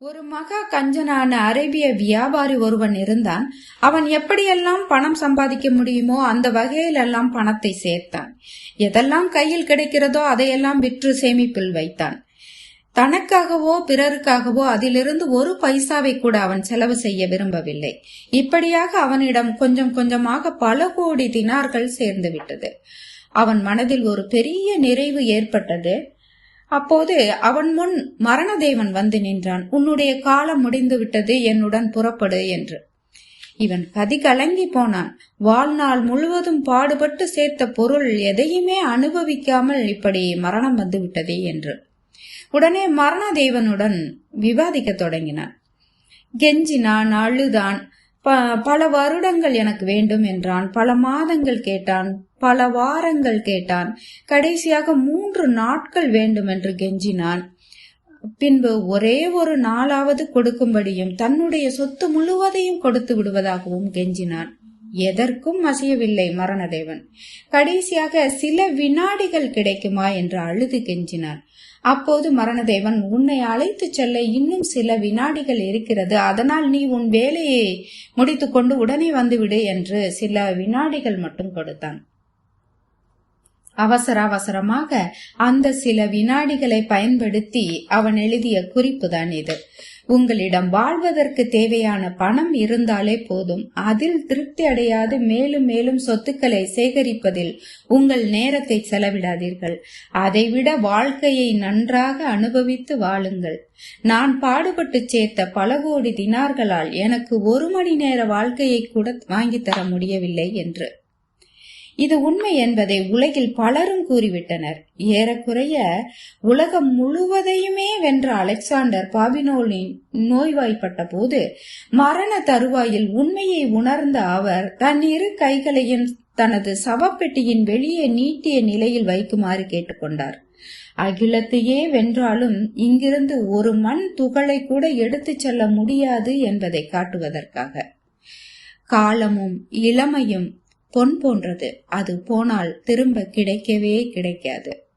ஒரு மகா கஞ்சனான அரேபிய வியாபாரி ஒருவன் இருந்தான். அவன் எப்படியெல்லாம் பணம் சம்பாதிக்க முடியுமோ அந்த வகையிலெல்லாம் பணத்தை சேர்த்தான். எதெல்லாம் கையில் கிடைக்கிறதோ அதையெல்லாம் விற்று சேமிப்பில் வைத்தான். தனக்காகவோ பிறருக்காகவோ அதிலிருந்து ஒரு பைசாவை கூட அவன் செலவு செய்ய விரும்பவில்லை. இப்படியாக அவனிடம் கொஞ்சம் கொஞ்சமாக பல கோடி தினார்கள் சேர்ந்து விட்டது. அவன் மனதில் ஒரு பெரிய நிறைவு ஏற்பட்டது. அப்போது அவன் முன் மரணதேவன் வந்து நின்றான். உன்னுடைய காலம் முடிந்து விட்டது என்னுடன் புறப்படு என்று. இவன் கதி கலங்கி போனான். வாழ்நாள் முழுவதும் பாடுபட்டு சேர்த்த பொருள் எதையுமே அனுபவிக்காமல் இப்படி மரணம் வந்து விட்டதே என்று. உடனே மரணதேவனுடன் விவாதிக்க தொடங்கினான். கெஞ்சினான் அழுதான். பல வருடங்கள் எனக்கு வேண்டும் என்றான். பல மாதங்கள் கேட்டான். பல வாரங்கள் கேட்டான். கடைசியாக மூன்று நாட்கள் வேண்டும் என்று கெஞ்சினான். பின்பு ஒரே ஒரு நாளாவது கொடுக்கும்படியும் தன்னுடைய சொத்து முழுவதையும் கொடுத்து விடுவதாகவும் கெஞ்சினான். எதற்கும் அசையவில்லை மரணதேவன். கடைசியாக சில வினாடிகள் கிடைக்குமா என்று அழுது கெஞ்சினார் அப்போது மரணதேவன் உன்னை அழைத்து செல்ல இன்னும் சில வினாடிகள் இருக்கிறது. அதனால் நீ உன் வேலையை முடித்துக்கொண்டு உடனே வந்துவிடு என்று சில வினாடிகள் மட்டும் கொடுத்தான். அவசர அவசரமாக அந்த சில வினாடிகளை பயன்படுத்தி அவன் எழுதிய குறிப்புதான் இது. உங்களிடம் வாழ்வதற்கு தேவையான பணம் இருந்தாலே போதும். அதில் திருப்தி அடையாது மேலும் மேலும் சொத்துக்களை சேகரிப்பதில் உங்கள் நேரத்தை செலவிடாதீர்கள். அதைவிட வாழ்க்கையை நன்றாக அனுபவித்து வாழுங்கள். நான் பாடுபட்டு சேர்த்த பல கோடி தினார்களால் எனக்கு ஒரு மணி நேர வாழ்க்கையை கூட வாங்கித்தர தர முடியவில்லை என்று. இது உண்மை என்பதை உலகில் பலரும் கூறிவிட்டனர். ஏறக்குறைய உலகம் முழுவதையுமே வென்ற அலெக்சாண்டர் பாபினோலின் நோய்வாய்ப்பட்ட போது மரண தருவாயில் உண்மையை உணர்ந்த அவர் தன் இரு கைகளையும் தனது சவப்பெட்டியின் வெளியே நீட்டிய நிலையில் வைக்குமாறு கேட்டுக்கொண்டார். அகிலத்தையே வென்றாலும் இங்கிருந்து ஒரு மண் துகளை கூட எடுத்துச் செல்ல முடியாது என்பதை காட்டுவதற்காக. காலமும் இளமையும் பொன் போன்றது. அது போனால் திரும்ப கிடைக்கவே கிடைக்காது.